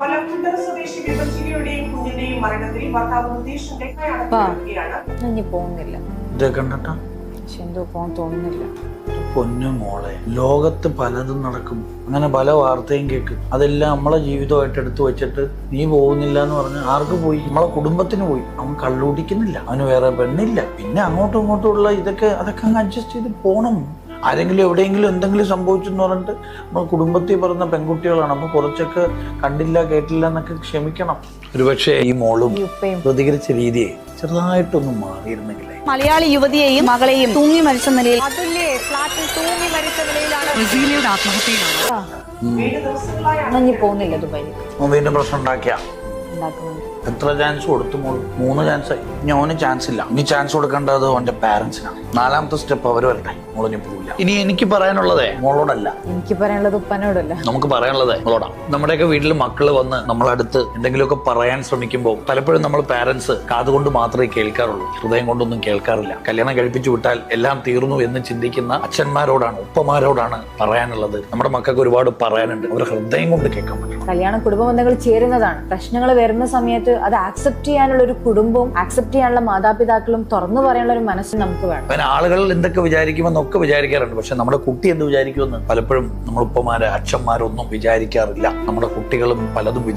പലക്കുണ്ടറ സ്വദേശി വിഭജികയുടെയും കുഞ്ഞിന്റെയും മരണത്തിൽ ഭർത്താവ് മുതീഷിന്റെ അടക്കുകയാണ് ഞാൻ ഇനി പോകുന്നില്ല. ഇത് കണ്ടിട്ടാ? പക്ഷെ എന്തോ പോകാൻ തോന്നുന്നില്ല. പൊന്നു മോളെ. ലോകത്ത് പലതും നടക്കും. അങ്ങനെ പല വാർത്തയും കേൾക്കും. അതെല്ലാം നമ്മളെ ജീവിതമായിട്ട് എടുത്തു വെച്ചിട്ട് നീ പോകുന്നില്ല എന്ന് പറഞ്ഞ് ആർക്ക് പോയി? നമ്മളെ കുടുംബത്തിന് പോയി. അവൻ കള്ളുടിക്കുന്നില്ല അവന് വേറെ പെണ്ണില്ല. പിന്നെ അങ്ങോട്ടും ഇങ്ങോട്ടും ഉള്ള ഇതൊക്കെ അതൊക്കെ അങ്ങ് അഡ്ജസ്റ്റ് ചെയ്ത് പോണം. ആരെങ്കിലും എവിടെയെങ്കിലും എന്തെങ്കിലും സംഭവിച്ചു എന്ന് പറഞ്ഞിട്ട് നമ്മൾ കുടുംബത്തിൽ പറഞ്ഞ പെൺകുട്ടികളാണ്. അപ്പൊ കുറച്ചൊക്കെ കണ്ടില്ല കേട്ടില്ല എന്നൊക്കെ ക്ഷമിക്കണം. ഒരുപക്ഷെ ഈ മോളും പ്രതികരിച്ച രീതിയെ ചെറുതായിട്ടൊന്നും മാറിയിരുന്നെങ്കിൽ മലയാളി യുവതിയെയും മകളെയും തൂങ്ങി മരിച്ച നിലയിൽ അതില്ലേ? ഫ്ലാറ്റിൽ തൂങ്ങി മരിച്ച നിലയിലാണ്. ആത്മഹത്യയിലാണ് പ്രശ്നം ഉണ്ടാക്കിയ. ഉണ്ടാക്കുന്നുണ്ട്. എത്ര ചാൻസ് കൊടുത്തു മോൾ മൂന്ന് ചാൻസ് ആയി. ഇനി അവന് ചാൻസ് ഇല്ല. ഇനി ചാൻസ് കൊടുക്കേണ്ടത് അവന്റെ പാരന്റ്സിനാണ് നാലാമത്തെ സ്റ്റെപ്പ് അവർ വരട്ടെ. മോളിനി പോവില്ല. ഇനി എനിക്ക് പറയാനുള്ളതേ? മോളോടല്ല. എനിക്ക് പറയാനുള്ളത് ഉപ്പനോടല്ല. നമുക്ക് പറയാനുള്ളതേ? മോളോടാ. നമ്മുടെയൊക്കെ വീട്ടിൽ മക്കൾ വന്ന് നമ്മളടുത്ത് എന്തെങ്കിലുമൊക്കെ പറയാൻ ശ്രമിക്കുമ്പോൾ പലപ്പോഴും നമ്മൾ പാരന്റ്സ് കാതുകൊണ്ട് മാത്രമേ കേൾക്കാറുള്ളൂ. ഹൃദയം കൊണ്ടൊന്നും കേൾക്കാറില്ല. കല്യാണം കഴിപ്പിച്ചു വിട്ടാൽ എല്ലാം തീർന്നു എന്ന് ചിന്തിക്കുന്ന അച്ഛന്മാരോടാണ് ഉപ്പമാരോടാണ് പറയാനുള്ളത്. നമ്മുടെ മക്കൾക്ക് ഒരുപാട് പറയാനുണ്ട്. അവർ ഹൃദയം കൊണ്ട് കേൾക്കാൻ പറ്റും. കല്യാണം കുടുംബ ബന്ധങ്ങൾ ചേരുന്നതാണ്. പ്രശ്നങ്ങൾ വരുന്ന സമയത്ത് അത് ആക്സെപ്റ്റ് ചെയ്യാനുള്ള ഒരു കുടുംബവും ആക്സെപ്റ്റ് ചെയ്യാനുള്ള മാതാപിതാക്കളും തുറന്നു പറയാനുള്ള ഒരു മനസ്സ് നമുക്ക് വേണം. അങ്ങനെ ആളുകൾ എന്തൊക്കെ വിചാരിക്കുമെന്നൊക്കെ വിചാരിക്കാറുണ്ട്. പക്ഷെ നമ്മുടെ കുട്ടി എന്ത് വിചാരിക്കുമെന്ന് പലപ്പോഴും നമ്മൾ അച്ഛന്മാരൊന്നും വിചാരിക്കാറില്ല. നമ്മുടെ കുട്ടികളും പലതും